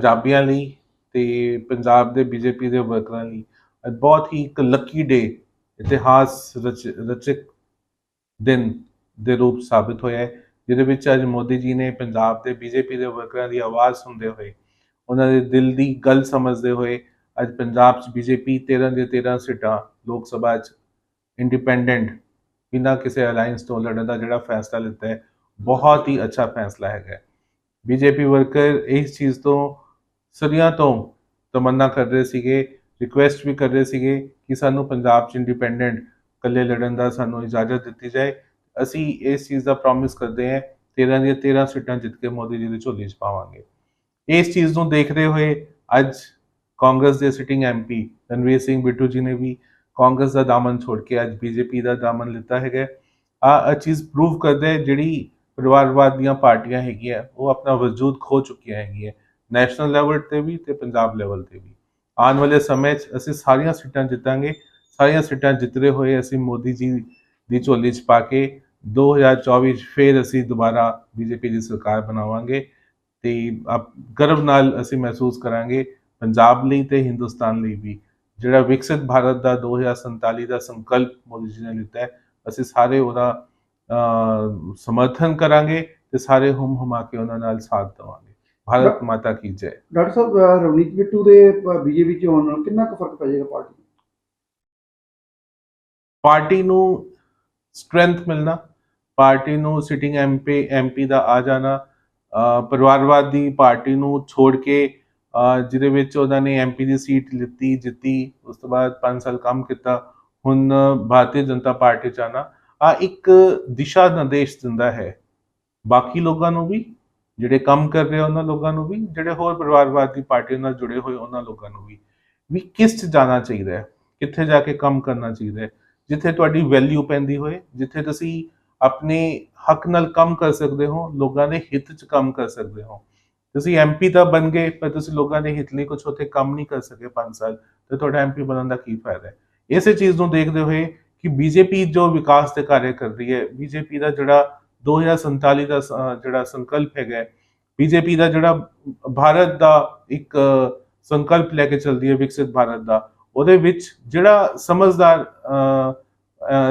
ਪੰਜਾਬੀਆਂ ਲਈ ਤੇ ਪੰਜਾਬ ਦੇ ਬੀਜੇਪੀ ਦੇ ਵਰਕਰਾਂ ਲਈ ਅੱਜ ਬਹੁਤ ਹੀ ਇੱਕ ਲੱਕੀ ਡੇ ਇਤਿਹਾਸ ਰਚ, ਰਚਕ ਦਿਨ ਦੇ ਰੂਪ ਸਾਬਿਤ ਹੋਇਆ ਹੈ, ਜਿਹਦੇ ਵਿੱਚ ਅੱਜ ਮੋਦੀ ਜੀ ਨੇ ਪੰਜਾਬ ਦੇ ਬੀਜੇਪੀ ਦੇ ਵਰਕਰਾਂ ਦੀ ਆਵਾਜ਼ ਸੁਣਦੇ ਹੋਏ, ਉਹਨਾਂ ਦੇ ਦਿਲ ਦੀ ਗੱਲ ਸਮਝਦੇ ਹੋਏ ਅੱਜ ਪੰਜਾਬ 'ਚ ਬੀਜੇਪੀ 13 ਦੇ 13 ਸੀਟਾਂ ਲੋਕ ਸਭਾ 'ਚ ਇੰਡੀਪੈਂਡੈਂਟ ਬਿਨਾਂ ਕਿਸੇ ਅਲਾਈਅੰਸ ਤੋਂ ਲੜਨ ਦਾ ਜਿਹੜਾ ਫੈਸਲਾ ਲਿੱਤਾ ਹੈ, ਬਹੁਤ ਹੀ ਅੱਛਾ ਫੈਸਲਾ ਹੈਗਾ ਬੀਜੇਪੀ ਵਰਕਰ ਇਸ ਚੀਜ਼ ਤੋਂ ਸਦੀਆਂ ਤੋਂ ਤਮੰਨਾ ਕਰ ਰਹੇ ਸੀਗੇ ਰਿਕੁਐਸਟ ਵੀ ਕਰ ਰਹੇ ਸੀਗੇ ਕਿ ਸਾਨੂੰ ਪੰਜਾਬ 'ਚ ਇੰਡੀਪੈਂਡੈਂਟ ਇਕੱਲੇ ਲੜਨ ਦਾ ਸਾਨੂੰ ਇਜਾਜ਼ਤ ਦਿੱਤੀ ਜਾਏ। ਅਸੀਂ ਇਸ ਚੀਜ਼ ਦਾ ਪ੍ਰੋਮਿਸ ਕਰਦੇ ਹਾਂ 13 ਦੀਆਂ 13 ਸੀਟਾਂ ਜਿੱਤ ਕੇ ਮੋਦੀ ਜੀ ਦੇ ਝੋਲੀ 'ਚ ਪਾਵਾਂਗੇ। ਇਸ ਚੀਜ਼ ਨੂੰ ਦੇਖਦੇ ਹੋਏ ਅੱਜ ਕਾਂਗਰਸ ਦੇ ਸਿਟਿੰਗ ਐਮਪੀ ਰਣਵੀਰ ਸਿੰਘ ਬਿੱਟੂ ਜੀ ਨੇ ਵੀ ਕਾਂਗਰਸ ਦਾ ਦਾਮਨ ਛੋੜ ਕੇ ਅੱਜ ਬੀਜੇਪੀ ਦਾ ਦਾਮਨ ਲਿੱਤਾ ਹੈਗਾ। ਆ ਇਹ ਚੀਜ਼ ਪ੍ਰੂਵ ਕਰਦਾ ਹੈ ਜਿਹੜੀ ਪਰਿਵਾਰਵਾਦ ਦੀਆਂ ਪਾਰਟੀਆਂ ਹੈਗੀਆਂ, ਉਹ ਆਪਣਾ ਵਜੂਦ ਖੋ ਚੁੱਕੀਆਂ ਹੈਗੀਆਂ। ਨੈਸ਼ਨਲ ਲੈਵਲ ਤੇ ਵੀ ਤੇ ਪੰਜਾਬ ਲੈਵਲ ਤੇ ਵੀ। ਆਉਣ ਵਾਲੇ ਸਮੇਂ 'ਚ ਅਸੀਂ ਸਾਰੀਆਂ ਸੀਟਾਂ ਜਿੱਤਾਂਗੇ, ਸਾਰੀਆਂ ਸੀਟਾਂ ਜਿੱਤਦੇ ਹੋਏ ਅਸੀਂ ਮੋਦੀ ਜੀ ਦੀ ਝੋਲੀ 'ਚ ਪਾ ਕੇ 2024 'ਚ ਫੇਰ ਅਸੀਂ ਦੁਬਾਰਾ ਬੀਜੇਪੀ ਦੀ ਸਰਕਾਰ ਬਣਾਵਾਂਗੇ ਤੇ ਆਪ ਗਰਵ ਨਾਲ ਅਸੀਂ ਮਹਿਸੂਸ ਕਰਾਂਗੇ ਪੰਜਾਬ ਲਈ ਤੇ ਹਿੰਦੁਸਤਾਨ ਲਈ ਵੀ। ਜਿਹੜਾ ਵਿਕਸਿਤ ਭਾਰਤ ਦਾ 2047 ਦਾ ਸੰਕਲਪ ਮੋਦੀ ਜੀ ਨੇ ਲਿੱਤਾ ਹੈ, ਅਸੀਂ ਸਾਰੇ ਉਹਦਾ ਸਮਰਥਨ ਕਰਾਂਗੇ ਤੇ ਸਾਰੇ ਹੁਮ ਹੁਮਾ ਕੇ ਉਹਨਾਂ ਨਾਲ ਸਾਥ ਦੇਵਾਂਗੇ। ਭਾਰਤ ਮਾਤਾ ਕੀ ਜੈ ਡਾਕਟਰ ਸਾਹਿਬ ਰਵਨੀਤ ਬਿੱਟੂ ਦੇ ਬੀਜੇਪੀ ਚ ਆਉਣ ਨਾਲ ਕਿੰਨਾ ਕੁ ਫ਼ਰਕ ਪੈ ਜਾਏਗਾ ਪਾਰਟੀ ਨੂੰ? ਪਾਰਟੀ ਨੂੰ ਸਟਰੈਂਥ ਮਿਲਣਾ ਪਾਰਟੀ ਨੂੰ ਸਿਟਿੰਗ ਐਮਪੀ ਐਮਪੀ ਦਾ ਆ ਜਾਣਾ ਪਰਿਵਾਰਵਾਦ ਪਾਰਟੀ ਨੂੰ ਛੋੜ ਕੇ ਜਿਹਦੇ ਵਿੱਚ ਉਹਨਾਂ ਨੇ ਐਮਪੀ ਦੀ ਸੀਟ ਲਿੱਤੀ ਜਿੱਤੀ ਉਸ ਤੋਂ ਬਾਅਦ 5 ਸਾਲ ਕੰਮ ਕੀਤਾ ਹੁਣ ਭਾਰਤੀ ਜਨਤਾ ਪਾਰਟੀ ਚ ਆਉਣਾ ਆ ਇੱਕ ਦਿਸ਼ਾ ਨਿਰਦੇਸ਼ ਦਿੰਦਾ ਹੈ ਬਾਕੀ ਲੋਕਾਂ ਨੂੰ ਵੀ ਜਿਹੜੇ ਕੰਮ ਕਰ ਰਹੇ ਉਹਨਾਂ ਲੋਕਾਂ ਨੂੰ ਵੀ, ਜਿਹੜੇ ਹੋਰ ਪਰਿਵਾਰਵਾਦੀ ਪਾਰਟੀਆਂ ਨਾਲ ਜੁੜੇ ਹੋਏ ਉਹਨਾਂ ਲੋਕਾਂ ਨੂੰ ਵੀ ਵੀ ਕਿਸ ਚ ਜਾਣਾ ਚਾਹੀਦਾ ਹੈ? ਕਿੱਥੇ ਜਾ ਕੇ ਕੰਮ ਕਰਨਾ ਚਾਹੀਦਾ ਹੈ? ਜਿੱਥੇ ਤੁਹਾਡੀ ਵੈਲਿਊ ਪੈਂਦੀ ਹੋਏ, ਜਿੱਥੇ ਤੁਸੀਂ ਆਪਣੇ ਹੱਕ ਨਾਲ ਕੰਮ ਕਰ ਸਕਦੇ ਹੋ, ਲੋਕਾਂ ਦੇ ਹਿੱਤ 'ਚ ਕੰਮ ਕਰ ਸਕਦੇ ਹੋ। ਤੁਸੀਂ ਐਮਪੀ ਤਾਂ ਬਣ ਗਏ, ਪਰ ਤੁਸੀਂ ਲੋਕਾਂ ਦੇ ਹਿੱਤ ਲਈ ਕੁਝ ਉੱਥੇ ਕੰਮ ਨਹੀਂ ਕਰ ਸਕੇ 5 ਸਾਲ, ਤੇ ਤੁਹਾਡਾ ਐਮਪੀ ਬਣਨ ਦਾ ਕੀ ਫਾਇਦਾ ਹੈ? ਇਸੇ ਚੀਜ਼ ਨੂੰ ਦੇਖਦੇ ਹੋਏ ਕਿ ਬੀਜੇਪੀ ਜੋ ਵਿਕਾਸ ਦੇ ਕਾਰਜ ਕਰ ਰਹੀ ਹੈ ਬੀਜੇਪੀ ਦਾ ਜਿਹੜਾ 2047 ਦਾ ਸ- ਅਹ ਜਿਹੜਾ ਸੰਕਲਪ ਹੈਗਾ ਬੀਜੇਪੀ ਦਾ ਜਿਹੜਾ ਭਾਰਤ ਦਾ ਇੱਕ ਸੰਕਲਪ ਲੈ ਕੇ ਚੱਲਦੀ ਹੈ, ਵਿਕਸਿਤ ਭਾਰਤ ਦਾ, ਉਹਦੇ ਵਿੱਚ ਜਿਹੜਾ ਸਮਝਦਾਰ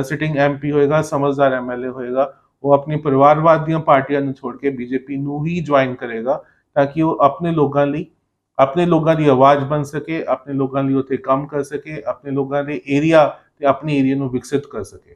ਸਿਟਿੰਗ ਐਮਪੀ ਹੋਏਗਾ, ਸਮਝਦਾਰ ਐਮਐਲਏ ਹੋਏਗਾ, ਉਹ ਆਪਣੀ ਪਰਿਵਾਰਵਾਦ ਦੀਆਂ ਪਾਰਟੀਆਂ ਨੂੰ ਛੋੜ ਕੇ ਬੀਜੇਪੀ ਨੂੰ ਹੀ ਜੁਆਇਨ ਕਰੇਗਾ ਤਾਂ ਕਿ ਉਹ ਆਪਣੇ ਲੋਕਾਂ ਲਈ, ਆਪਣੇ ਲੋਕਾਂ ਦੀ ਆਵਾਜ਼ ਬਣ ਸਕੇ, ਆਪਣੇ ਲੋਕਾਂ ਲਈ ਉੱਥੇ ਕੰਮ ਕਰ ਸਕੇ, ਆਪਣੇ ਲੋਕਾਂ ਦੇ ਏਰੀਆ ਤੇ ਆਪਣੇ ਏਰੀਆ ਨੂੰ ਵਿਕਸਿਤ ਕਰ ਸਕੇ।